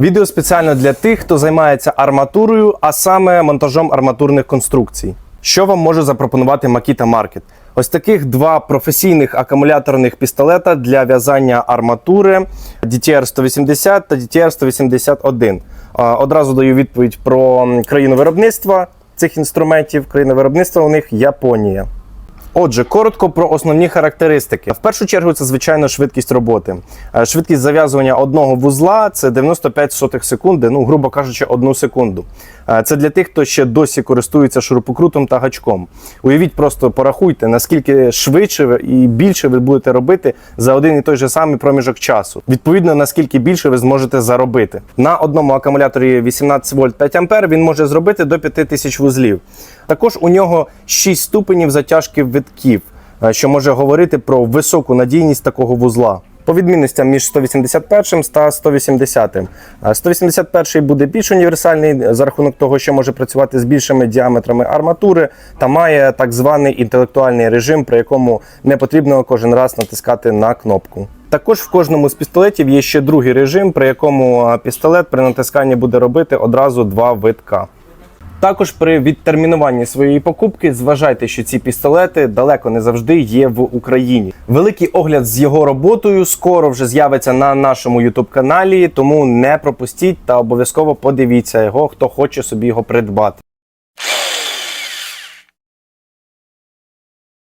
Відео спеціально для тих, хто займається арматурою, а саме монтажом арматурних конструкцій. Що вам може запропонувати Makita Market? Ось таких два професійних акумуляторних пістолета для в'язання арматури DTR 180 та DTR 181. А, Одразу даю відповідь про країну виробництва цих інструментів. Країна виробництва у них Японія. Отже, коротко про основні характеристики. В першу чергу це звичайно швидкість роботи. Е, Швидкість зав'язування одного вузла це 95 сотих секунди, ну грубо кажучи, одну секунду. Е, Це для тих, хто ще досі користується шурупокрутом та гачком. Уявіть, просто порахуйте, наскільки швидше і більше ви будете робити за один і той же самий проміжок часу. Відповідно, наскільки більше ви зможете заробити. На одному акумуляторі 18 вольт 5 ампер він може зробити до 5000 вузлів. Також у нього 6 ступенів затяжки витків, е, що може говорити про високу надійність такого вузла. По відмінностям між 181 та 180. Е, 181 буде більш універсальний е, за рахунок того, що може працювати з більшими діаметрами арматури та має так званий інтелектуальний режим, при якому не потрібно кожен раз натискати на кнопку. Також в кожному з пістолетів є ще другий режим, при якому е, пістолет при натисканні буде робити одразу два витка. Також при відтермінуванні своєї покупки зважайте, що ці пістолети далеко не завжди є в Україні. Великий огляд з його роботою скоро вже з'явиться на нашому youtube каналі, тому не пропустіть та обов'язково подивіться його, хто хоче собі його придбати.